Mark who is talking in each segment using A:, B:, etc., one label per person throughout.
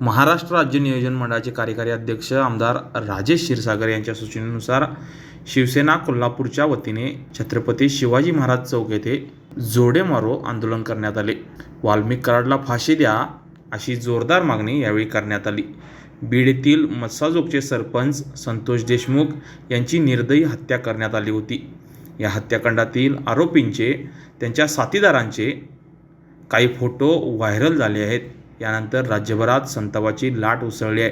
A: महाराष्ट्र राज्य नियोजन मंडळाचे कार्यकारी अध्यक्ष आमदार राजेश क्षीरसागर यांच्या सूचनेनुसार शिवसेना कोल्हापूरच्या वतीने छत्रपती शिवाजी महाराज चौक येथे जोडे मारो आंदोलन करण्यात आले. वाल्मिक कराडला फाशी द्या अशी जोरदार मागणी यावेळी करण्यात आली. बीड येथील मत्साजोगचे सरपंच संतोष देशमुख यांची निर्दयी हत्या करण्यात आली होती. या हत्याकांडातील आरोपींचे त्यांच्या साथीदारांचे काही फोटो व्हायरल झाले आहेत. यानंतर राज्यभरात संतापाची लाट उसळली आहे.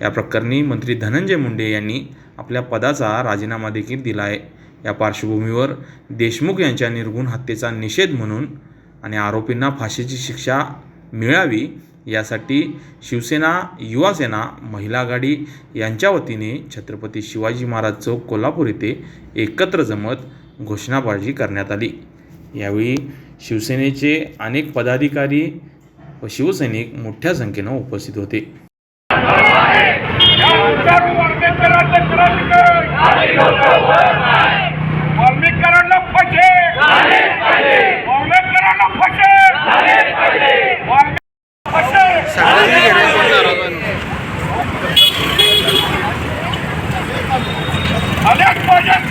A: या प्रकरणी मंत्री धनंजय मुंडे यांनी आपल्या पदाचा राजीनामा देखील दिला आहे. या पार्श्वभूमीवर देशमुख यांच्या निर्गुण हत्येचा निषेध म्हणून आणि आरोपींना फाशीची शिक्षा मिळावी यासाठी शिवसेना युवासेना महिला आघाडी यांच्या वतीने छत्रपती शिवाजी महाराज चौक कोल्हापूर येथे एकत्र जमत घोषणाबाजी करण्यात आली. यावेळी शिवसेनेचे अनेक पदाधिकारी व शिवसैनिक मोठ्या संख्येनं उपस्थित होते.
B: अनेक फसे वाल्मिकरांना पाहिजे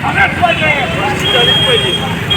B: अनेक पाहिजे